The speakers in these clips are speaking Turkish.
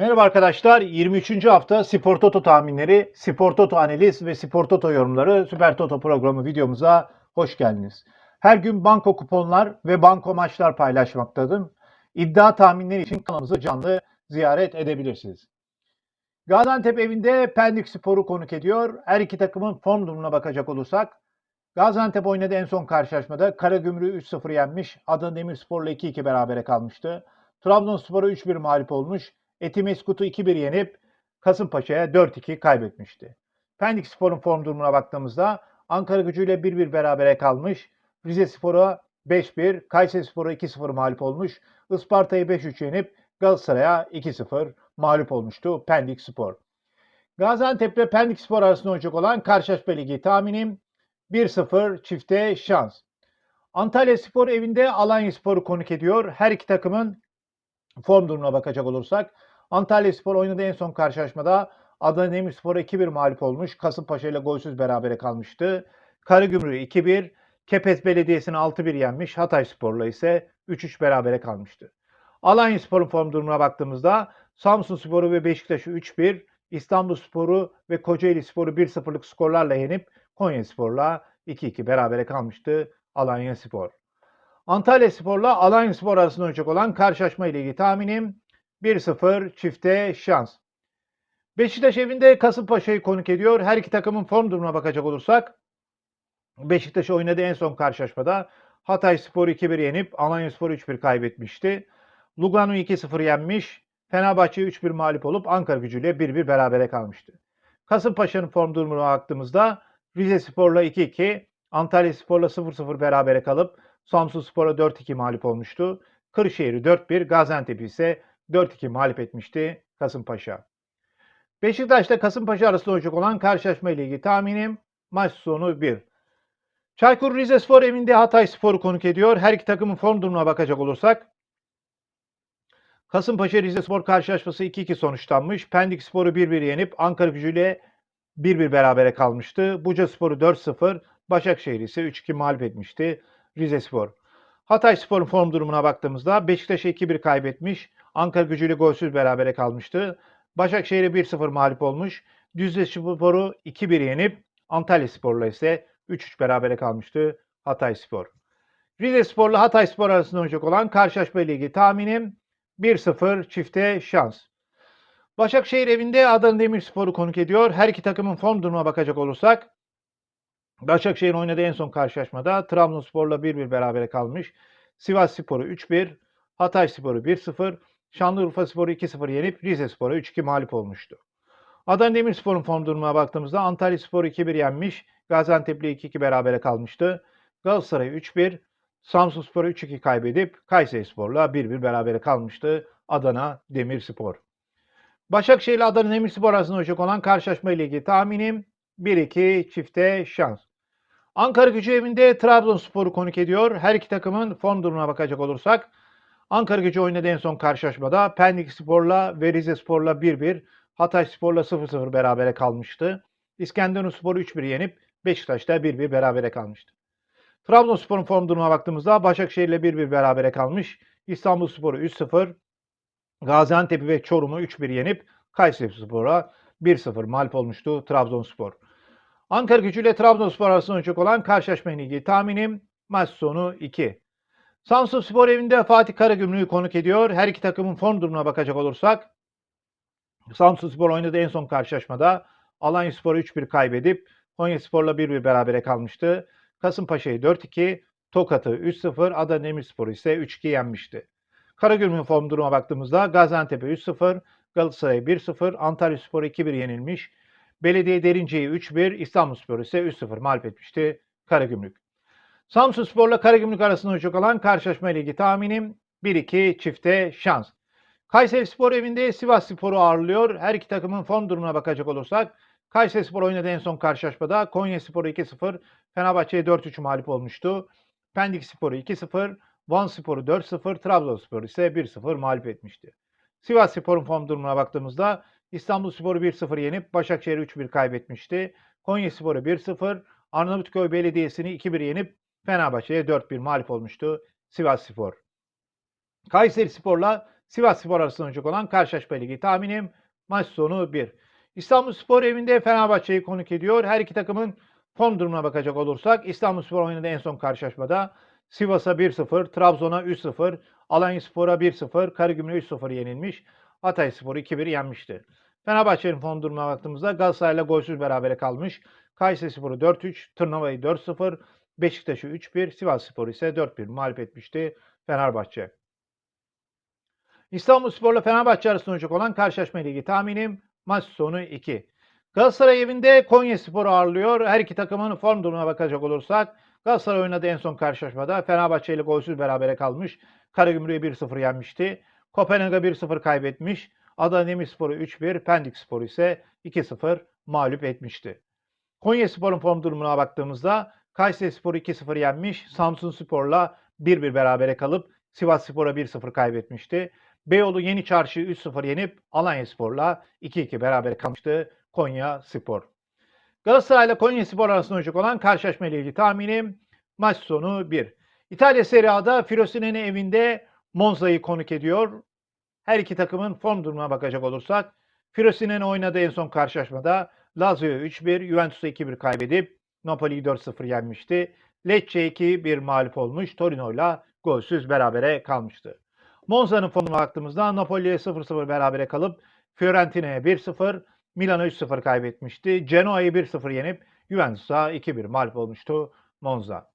Merhaba arkadaşlar. 23. hafta Spor Toto tahminleri, Spor Toto analiz ve Spor Toto yorumları Süper Toto programı videomuza hoş geldiniz. Her gün banko kuponlar ve banko maçlar paylaşmaktayım. İddia tahminleri için kanalımızı canlı ziyaret edebilirsiniz. Gaziantep evinde Pendik Spor'u konuk ediyor. Her iki takımın form durumuna bakacak olursak Gaziantep oynadı en son karşılaşmada. Karagümrük'ü 3-0 yenmiş. Adana Demirspor'la 2-2 berabere kalmıştı. Trabzonspor'a 3-1 mağlup olmuş. Etimeskut'u 2-1 yenip Kasımpaşa'ya 4-2 kaybetmişti. Pendik Spor'un form durumuna baktığımızda Ankara gücüyle 1-1 berabere kalmış. Rize Spor'a 5-1, Kayseri Spor'a 2-0 mağlup olmuş. Isparta'yı 5-3 yenip Galatasaray'a 2-0 mağlup olmuştu Pendik Spor. Gaziantep ile Pendik Spor arasında olacak olan karşılaşma ligi tahminim 1-0 çifte şans. Antalya Spor evinde Alanya Spor'u konuk ediyor. Her iki takımın form durumuna bakacak olursak Antalya Spor oynadığı en son karşılaşmada Adana Demirspor'a 2-1 mağlup olmuş. Kasımpaşa ile golsüz berabere kalmıştı. Karagümrük'ü 2-1, Kepez Belediyesi'ni 6-1 yenmiş. Hatay Spor'la ise 3-3 berabere kalmıştı. Alanya Spor'un form durumuna baktığımızda Samsun Spor'u ve Beşiktaş'ı 3-1, İstanbul Spor'u ve Kocaeli Spor'u 1-0'lık skorlarla yenip Konya Spor'la 2-2 berabere kalmıştı Alanya Spor. Antalya Spor'la Alanya Spor arasında olacak olan karşılaşma ile ilgili tahminim 1-0 çifte şans. Beşiktaş evinde Kasımpaşa'yı konuk ediyor. Her iki takımın form durumuna bakacak olursak Beşiktaş oynadığı en son karşılaşmada Hatay Spor'u 2-1 yenip Alanya Spor'u 3-1 kaybetmişti. Lugano 2-0 yenmiş. Fenerbahçe 3-1 mağlup olup Ankara gücüyle 1-1 berabere kalmıştı. Kasımpaşa'nın form durumuna baktığımızda Rize Spor'la 2-2, Antalya Spor'la 0-0 berabere kalıp Samsun Spor'a 4-2 mağlup olmuştu. Kırşehir'i 4-1, Gaziantep ise 4-2 mağlup etmişti Kasımpaşa. Beşiktaş'ta Kasımpaşa arasında olacak olan karşılaşma ile ilgili tahminim maç sonu 1. Çaykur Rizespor evinde Hatay Spor'u konuk ediyor. Her iki takımın form durumuna bakacak olursak Kasımpaşa Rizespor karşılaşması 2-2 sonuçlanmış. Pendik Spor'u 1-1 yenip Ankara gücüyle 1-1 berabere kalmıştı. Buca Spor'u 4-0, Başakşehir ise 3-2 mağlup etmişti Rizespor. Hatay Spor'un form durumuna baktığımızda Beşiktaş'a 2-1 kaybetmiş. Ankara gücüyle golsüz berabere kalmıştı. Başakşehir'e 1-0 mağlup olmuş. Düzce Spor'u 2-1 yenip Antalya Spor'la ise 3-3 berabere kalmıştı Hatay Spor. Rize Spor'la Hatay Spor arasında olacak olan karşılaşma ilgili tahminim 1-0 çifte şans. Başakşehir evinde Adana Demirspor'u konuk ediyor. Her iki takımın form durumuna bakacak olursak Başakşehir oynadığı en son karşılaşmada Trabzonspor'la 1-1 berabere kalmış. Sivas Spor'u 3-1, Hatay Spor'u 1-0, Şanlıurfa Spor'u 2-0 yenip Rize Spor'a 3-2 mağlup olmuştu. Adana Demirspor'un form durumuna baktığımızda Antalya Spor'u 2-1 yenmiş, Gaziantep'le 2-2 berabere kalmıştı. Galatasaray 3-1, Samsun Spor'u 3-2 kaybedip Kayseri Spor'la 1-1 berabere kalmıştı Adana Demirspor. Başakşehir ile Adana Demirspor arasında olacak olan karşılaşma ile ilgili tahminim 1-2 çifte şans. Ankara gücü evinde Trabzonspor'u konuk ediyor. Her iki takımın form durumuna bakacak olursak Ankara gücü oynadığı en son karşılaşmada Pendik Spor'la ve Rize Spor'la 1-1, Hatay Spor'la 0-0 berabere kalmıştı. İskenderun Spor'u 3-1 yenip Beşiktaş'ta 1-1 berabere kalmıştı. Trabzonspor'un form durumuna baktığımızda Başakşehir'le 1-1 berabere kalmış. İstanbul Spor'u 3-0, Gaziantep'i ve Çorum'u 3-1 yenip Kayseri Spor'a 1-0 mağlup olmuştu Trabzonspor. Ankara gücü ile Trabzonspor arasında olacak olan karşılaşma ile ilgili tahminim maç sonu 2. Samsun Spor evinde Fatih Karagümrük'ü konuk ediyor. Her iki takımın form durumuna bakacak olursak Samsun Spor oynadığı en son karşılaşmada Alanya Spor'u 3-1 kaybedip Konya Spor'la 1-1 berabere kalmıştı. Kasımpaşa'yı 4-2, Tokat'ı 3-0, Adana Demirspor'u ise 3-2 yenmişti. Karagümrük'ün form durumuna baktığımızda Gaziantep'e 3-0, Galatasaray'a 1-0, Antalya Spor'a 2-1 yenilmiş. Belediye Derince'yi 3-1, İstanbulspor ise 3-0 mağlup etmişti Karagümrük. Samsun Spor'la Karagümrük arasında olacak olan karşılaşma ilgili tahminim 1-2 çifte şans. Kayseri Spor evinde Sivas Spor'u ağırlıyor. Her iki takımın form durumuna bakacak olursak Kayseri Spor oynadığı en son karşılaşmada Konya Spor'u 2-0, Fenerbahçe'ye 4-3 mağlup olmuştu. Pendik Spor'u 2-0, Van Spor'u 4-0, Trabzonspor ise 1-0 mağlup etmişti. Sivas Spor'un form durumuna baktığımızda İstanbul Spor'u 1-0 yenip Başakşehir'i 3-1 kaybetmişti. Konya Spor'u 1-0, Arnavutköy Belediyesi'ni 2-1 yenip Fenerbahçe'ye 4-1 mağlup olmuştu Sivas Spor. Kayseri Spor'la Sivas Spor arasında oynayacak olan karşılaşma ligi tahminim maç sonu 1. İstanbul Spor evinde Fenerbahçe'yi konuk ediyor. Her iki takımın form durumuna bakacak olursak İstanbul Spor oynadığı en son karşılaşmada Sivas'a 1-0, Trabzon'a 3-0, Alanya Spor'a 1-0, Karagümrük'e 3-0 yenilmiş. Hatay Spor'u 2-1 yenmişti. Fenerbahçe'nin form durumuna baktığımızda Galatasaray'la golsüz berabere kalmış. Kayseri Spor'u 4-3, Tırnava'yı 4-0, Beşiktaş'ı 3-1, Sivas Spor ise 4-1 mağlup etmişti Fenerbahçe. İstanbul Spor'la Fenerbahçe arasında olacak olan karşılaşma ligi tahminim maç sonu 2. Galatasaray evinde Konya Spor'u ağırlıyor. Her iki takımın form durumuna bakacak olursak Galatasaray oynadığı en son karşılaşmada Fenerbahçe ile golsüz berabere kalmış. Karagümrük'ü 1-0 yenmişti. Kopenhag'a 1-0 kaybetmiş. Adana Demirspor'u 3-1, Pendik Spor'u ise 2-0 mağlup etmişti. Konya Spor'un form durumuna baktığımızda Kayseri Spor'u 2-0 yenmiş, Samsun Spor'la 1-1 berabere kalıp Sivas Spor'a 1-0 kaybetmişti. Beyoğlu Yeni Çarşı'yı 3-0 yenip Alanya Spor'la 2-2 berabere kalmıştı Konya Spor. Galatasaray ile Konya Spor arasında olacak olan karşılaşma ile ilgili tahminim maç sonu 1. İtalya Serie A'da Frosinone evinde Monza'yı konuk ediyor. Her iki takımın form durumuna bakacak olursak Frosinone oynadığı en son karşılaşmada Lazio'yu 3-1, Juventus'a 2-1 kaybedip Napoli'yi 4-0 yenmişti. Lecce 2-1 mağlup olmuş. Torino'yla golsüz berabere kalmıştı. Monza'nın formuna baktığımızda Napoli'ye 0-0 berabere kalıp Fiorentina'ya 1-0, Milan'a 3-0 kaybetmişti. Genoa'yı 1-0 yenip Juventus'a 2-1 mağlup olmuştu Monza.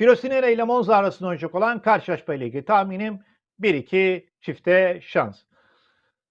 Frosinone ile Monza arasında oynayacak olan karşılaşma ile ilgili tahminim 1-2 çifte şans.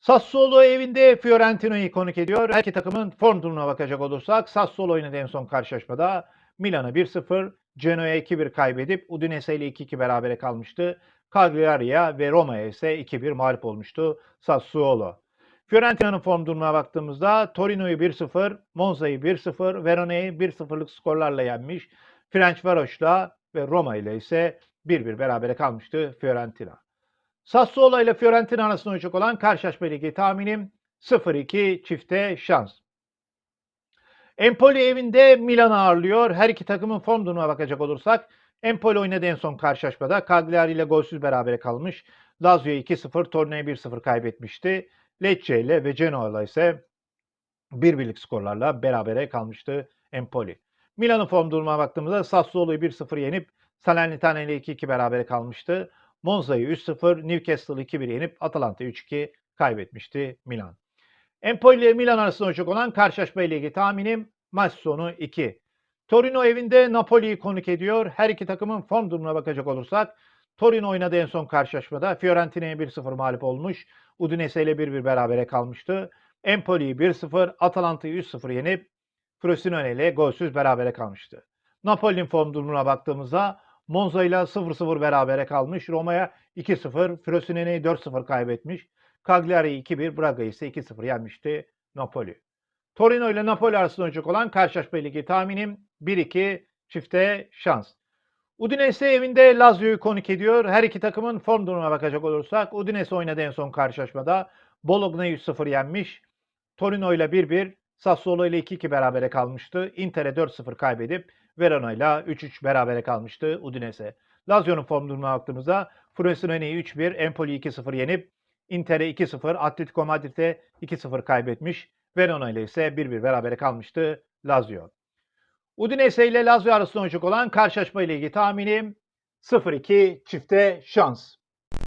Sassuolo evinde Fiorentina'yı konuk ediyor. Her iki takımın form durumuna bakacak olursak Sassuolo oynadı en son karşılaşmada. Milan'a 1-0, Genoa'ya 2-1 kaybedip Udinese ile 2-2 berabere kalmıştı. Cagliari'ye ve Roma'ya ise 2-1 mağlup olmuştu Sassuolo. Fiorentina'nın form durumuna baktığımızda Torino'yu 1-0, Monza'yı 1-0, Verona'yı 1-0'lık skorlarla yenmiş. Ferencvaros'la ve Roma ile ise 1-1 berabere kalmıştı Fiorentina. Sassuolo ile Fiorentina arasında oynayacak olan karşılaşma ligi tahminim 0-2 çifte şans. Empoli evinde Milan ağırlıyor. Her iki takımın form durumuna bakacak olursak Empoli oynadı en son karşılaşmada. Cagliari ile golsüz berabere kalmış. Lazio 2-0, Torino'ya 1-0 kaybetmişti. Lecce ile ve Genoa ile ise 1-1'lik skorlarla berabere kalmıştı Empoli. Milan'ın form durumuna baktığımızda Sassuolo'yu 1-0 yenip Salernitana ile 2-2 berabere kalmıştı. Monza'yı 3-0, Newcastle'ı 2-1 yenip Atalanta 3-2 kaybetmişti Milan. Empoli ile Milan arasında olacak olan karşılaşma ile ilgili tahminim maç sonu 2. Torino evinde Napoli'yi konuk ediyor. Her iki takımın form durumuna bakacak olursak Torino oynadığı en son karşılaşmada Fiorentina'ya 1-0 mağlup olmuş. Udinese ile 1-1 berabere kalmıştı. Empoli'yi 1-0, Atalanta'yı 3-0 yenip Frosinone ile golsüz berabere kalmıştı. Napoli'nin form durumuna baktığımızda Monza ile 0-0 berabere kalmış. Roma'ya 2-0, Frosinone'yi 4-0 kaybetmiş. Cagliari'yi 2-1, Braga'yı ise 2-0 yenmişti Napoli. Torino ile Napoli arasında oynayacak olan karşılaşma ligi tahminim 1-2 çifte şans. Udinese evinde Lazio'yu konuk ediyor. Her iki takımın form durumuna bakacak olursak Udinese oynadı en son karşılaşmada. Bologna'yı 3-0 yenmiş. Torino ile 1-1, Sassuolo ile 2-2 berabere kalmıştı. Inter'e 4-0 kaybedip Verona ile 3-3 berabere kalmıştı Udinese. Lazio'nun form durumuna baktığımızda Frosinone'yi 3-1, Empoli'yi 2-0 yenip Inter'e 2-0, Atletico Madrid'e 2-0 kaybetmiş. Verona ile ise 1-1 berabere kalmıştı Lazio. Udinese ile Lazio arasında oynayacak olan karşılaşma ile ilgili tahminim 0-2 çifte şans.